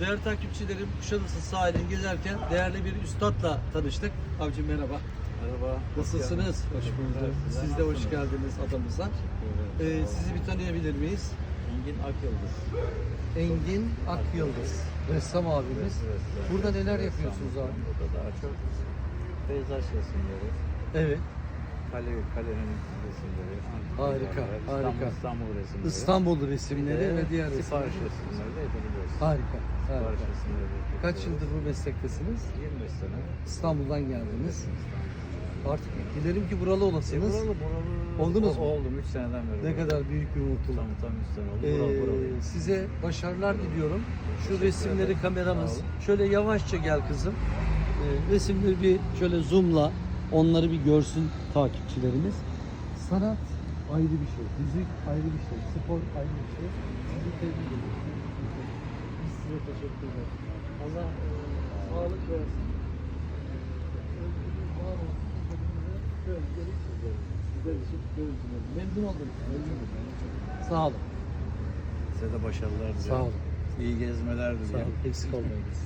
Değerli takipçilerim, Kuşadası sahilini gezerken değerli bir üstadla tanıştık. Avcım merhaba. Merhaba. Nasılsınız? Hoş bulduk. Siz de hoş geldiniz adamıza. Ee, sizi bir tanıyabilir miyiz? Engin Akyıldız. Engin Akyıldız. Ressam abimiz. Burada neler yapıyorsunuz abi? Burada daha çok peyzaj resimleri, Evet. kale, kalenin resimleri, Harika, resimler, harika. İstanbul, İstanbul resimleri. İstanbul resimleri ve diğer sipariş resimleri. de yapabiliyoruz. Harika. Sipariş harika. resimleri. Kaç yıldır bu meslektesiniz? 25 sene. İstanbul'dan geldiniz. Artık dilerim ki buralı E, olasınız. buralı, buralı. Oldunuz mu? Oldum 3 seneden beri. Ne kadar büyük bir mutluluk. Tam tam 3 sene oldu. Ee, Buralı, buralıyım. size başarılar diliyorum. Şu resimleri ederim. kameramız. Şöyle yavaşça gel kızım. Ee, resimleri bir şöyle zoomla onları bir görsün takipçilerimiz. Sanat ayrı bir şey, müzik ayrı bir şey, spor ayrı bir şey. Sizi tebrik ediyorum. Biz size teşekkür ederiz. Allah e, sağlık versin. Memnun oldum. Memnun oldum. Sağ olun. Size de başarılar diliyorum. Sağ olun. İyi gezmeler Sağ diliyorum. olun. Eksik olmayınız.